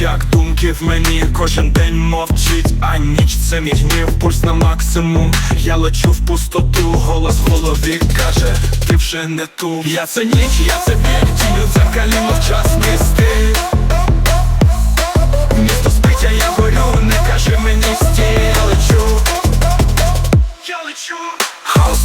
як думки в мені кожен день мовчить, а ніч це мій гнів, пульс на максимум. Я лечу в пустоту, голос в голові каже, ти вже не тут. Я це ніч, я це біль, тінь у дзеркалі мовчасний стиль. Місто спить, а я горю, не кажи мені стій, я лечу. Я лечу. Хаос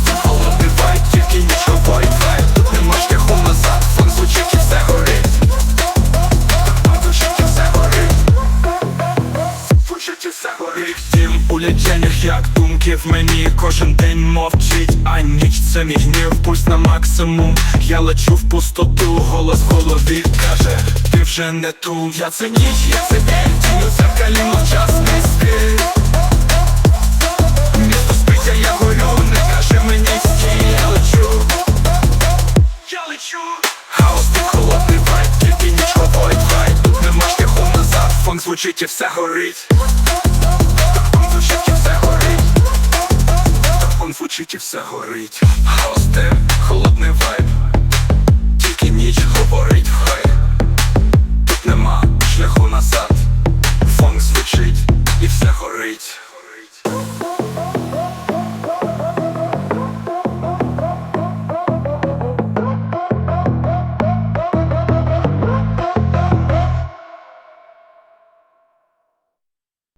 у легенях, як думки в мені. Кожен день мовчить, а ніч це мій гнів, пульс на максимум. Я лечу в пустоту, голос в голові каже, ти вже не тут. Я це ніч, я це день, тінь у дзеркалі мовчасний стиль. Місто спить, а я горю, не каже мені стій, я лечу. Я лечу. Хаос тут холодний вайт, тільки ніч вайт вайт Тут нема шляху назад, фонк звучить і все горить бачить і все горить. Хосте, холодний вайб.